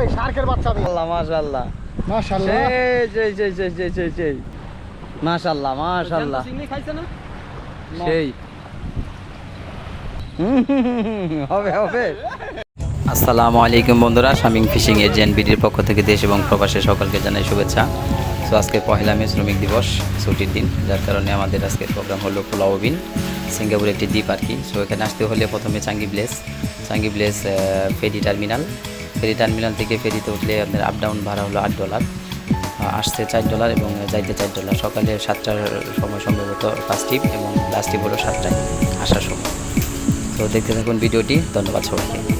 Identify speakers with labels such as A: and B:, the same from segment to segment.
A: এই শার্কের বাচ্চা আমি।
B: আল্লাহ মাশাআল্লাহ।
A: মাশাআল্লাহ।
B: সেই সেই সেই সেই সেই সেই সেই। মাশাআল্লাহ মাশাআল্লাহ।
C: চিংড়ি খাইছে না?
B: সেই। হবে হবে। আসসালামু আলাইকুম বন্ধুরা শামিং ফিশিং এজেন্ট বিডির পক্ষ থেকে দেশ এবং প্রবাসে সকলকে জানাই শুভেচ্ছা। তো আজকে পহেলা মে শ্রমিক দিবস ছুটির দিন যার কারণে আমাদের আজকের প্রোগ্রাম হলো পোলাওবিন সিঙ্গাপুর একটি দ্বীপ আর কি। সো এখানে আসতে হলে প্রথমে Changi place Changi place ferry terminal ferry terminal থেকে ফেরিতে উঠলে আপনার আপ ডাউন ভাড়া হলো আট ডলার আসতে চার ডলার এবং যাইতে চার ডলার সকালে সাতটার সময় সম্ভবত ফার্স্ট টিপ এবং লাস্ট টিপ হলো সাতটায় আসার সময়। তো দেখতে থাকুন ভিডিওটি। ধন্যবাদ সবাইকে।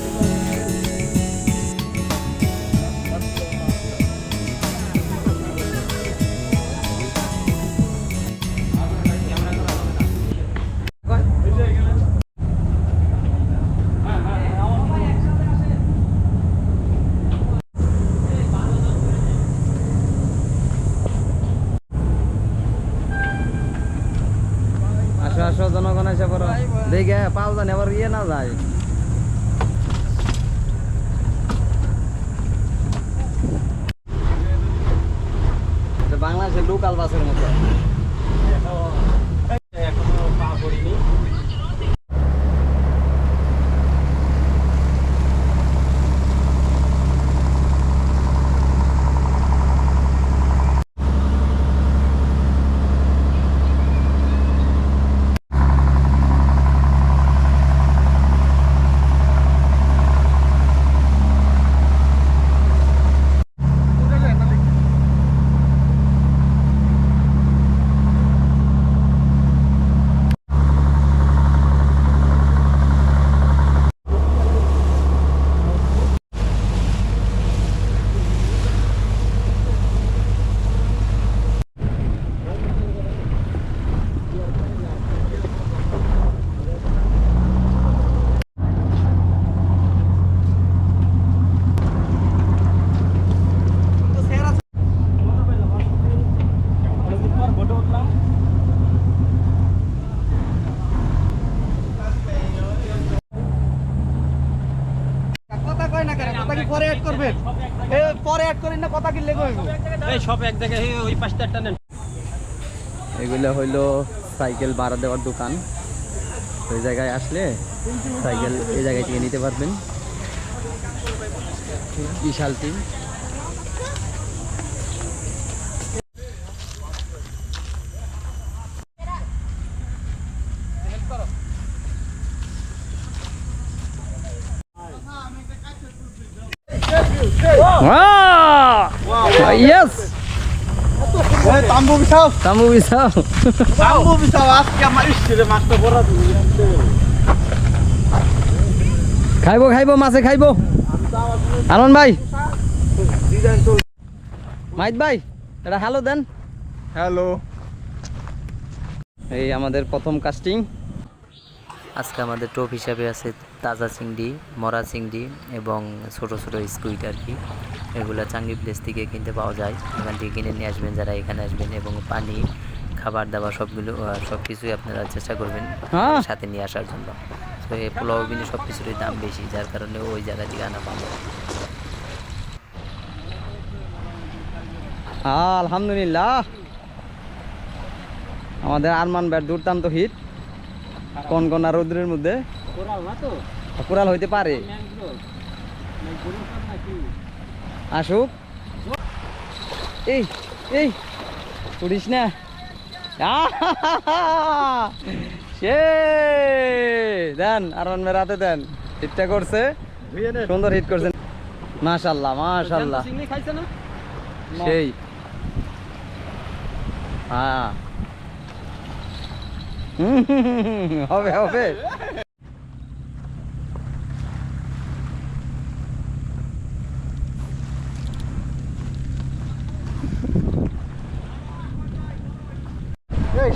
B: আসো জনগণ এসে পড়ো দেখে পাও জানি আবার ইয়ে না যায়। বাংলাদেশের লোকাল বাসের মতো
C: এখনও পা পড়িনি
A: কথা কয় না কেন কথা কি পরে অ্যাড করবেন এ পরে অ্যাড করেন না কথা কি লেগে
C: এই সব এক জায়গায় ওই পাশটা একটা নেন।
B: এগুলো হইল সাইকেল ভাড়া দেওয়ার দোকান। ওই জায়গায় আসলে সাইকেল এই জায়গায় থেকে নিতে পারবেন। বিশাল টিম ইয়েস
A: তাম্বু বিছাও
B: তাম্বু বিছাও
A: তাম্বু বিছাও আজকে আমার ইস্তিরে মাছটা বড়
B: খাইবো খাইবো মাছে খাইবো। আনন্দ ভাই। মাইত ভাই এটা হ্যালো দেন।
A: হ্যালো।
B: এই আমাদের প্রথম কাস্টিং আজকে আমাদের টোপ হিসাবে আছে তাজা চিংড়ি মরা চিংড়ি এবং ছোট ছোট স্কুইড আর কি। এগুলো চাঙ্গি প্লেস থেকে কিনতে পাওয়া যায়। এখান থেকে কিনে নিয়ে আসবেন যারা এখানে আসবেন এবং পানি খাবার দাবার সবগুলো সব কিছুই আপনারা চেষ্টা করবেন সাথে নিয়ে আসার জন্য। তো এই পোলাও বিনে সব কিছুরই দাম বেশি যার কারণে ওই জায়গা থেকে আনা পাবো আলহামদুলিল্লাহ। আমাদের আরমান ব্যাট দুর্দান্ত হিট কোন কোন রৌদ্রের মধ্যে?
C: কোরাল
B: হইতে পারে।
C: ম্যাংগ্রোভ
B: আসুক। এই এই উড়িস না। সে দেন আর রাতে দেন। হিটটা করছে। সুন্দর হিট করছেন মাশাল্লাহ মাশাল্লাহ। সেই। হ্যাঁ। হবে হবে।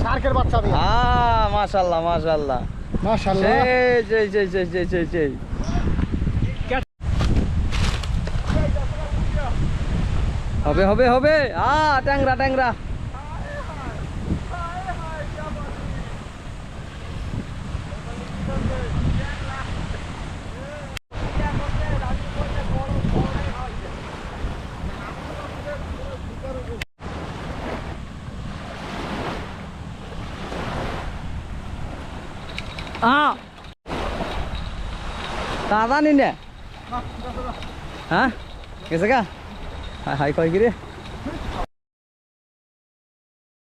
A: শার্কের বাচ্চা আমি
B: হ্যাঁ
A: মাশাআল্লাহ
B: হবে হবে হবে। আ ট্যাংরা ট্যাংরা।
A: তা জানি না হ্যাঁ গেছে গা হাই কয় কি রে